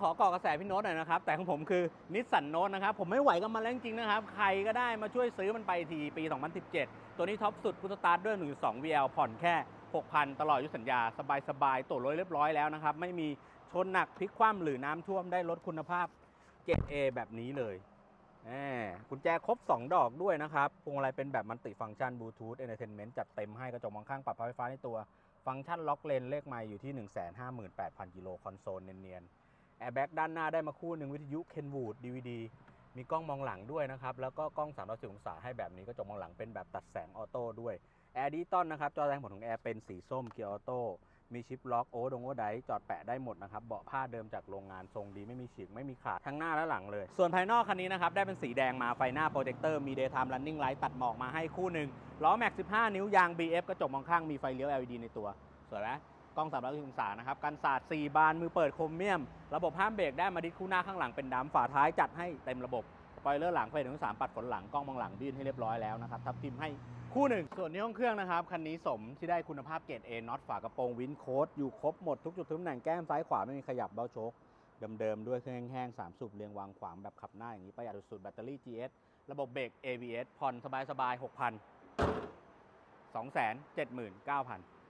ขอเกาะกระแสพี่โน้ตหน่อยนะครับ แต่ของผมคือนิสสันโน้ตนะครับ ผมไม่ไหวกับมันแล้วจริงๆนะครับ ใครก็ได้มาช่วยซื้อมันไปทีปี 2017 ตัวนี้ท็อปสุดพุทสตาร์ทด้วย1.2 VL ผ่อนแค่ 6,000 ตลอดอายุสัญญา สบายๆตัวรถเรียบร้อยแล้วนะครับ ไม่มีชนหนักพลิกคว่ำหรือน้ำท่วมได้ลดคุณภาพเกรด A แบบนี้เลยแหมกุญแจครบ 2 ดอกด้วยนะครับพวงมาลัยเป็นแบบมันติฟังก์ชันบลูทูธเอนเตอร์เทนเมนต์จัดเต็มให้กระจกมองข้างปรับไฟฟ้าในตัว ฟังก์ชันล็อกเลนเลขไมล์อยู่ที่ 158,000 กิโลคอนโซลเนียนๆ แอร์แบ็กด้านหน้าได้มาคู่หนึ่งวิทยุเคนวูด DVD มีกล้องมองหลังด้วยนะครับ แล้วก็กล้อง360องศาให้แบบนี้กระจกมองหลังเป็นแบบตัดแสงออโต้ด้วยแอร์ดิจิตอลนะครับ จอแสดงผลของแอร์เป็นสีส้มเกียร์ออโต้มีชิปล็อกโอดงโอไดจอดแปะได้หมดนะครับ เบาะผ้าเดิมจากโรงงานทรงดีไม่มีฉีกไม่มีขาดทั้งหน้าและหลังเลย ส่วนภายนอกคันนี้นะครับ ได้เป็นสีแดงมาไฟหน้าโปรเจคเตอร์มี daytime running light ตัดหมอกมาให้คู่หนึ่งล้อแม็ก 15 นิ้วยาง BF กระจกมองข้างมีไฟเลี้ยว LED ในตัวสวยไหม กล้อง 360 องศานะครับกันศาสตร์4บานมือเปิดโครเมียม ระบบห้ามเบรกได้มาดิสคู่หน้าข้างหลังเป็นดำฝาท้ายจัดให้เต็มระบบสปอยเลอร์หลังไฟถึงสามปัดฝนหลังกล้องมองหลังดิ้นให้เรียบร้อยแล้วนะครับทับทิมให้คู่หนึ่งส่วนนี้ห้องเครื่องนะครับคันนี้สมที่ได้คุณภาพเกรด A น็อตฝากระโปรงวินโค้ดอยู่ครบหมดทุกจุดทุกตำแหน่งแก้มซ้ายขวาไม่มีขยับเบ้าโชคเดิมๆด้วยเครื่องแห้งๆสามสูบเรียงวางขวางแบบขับหน้าอย่างนี้ประหยัดสุดๆแบตเตอรี่ GS ระบบเบรก ABS ผ่อนสบายๆ6,000 279,000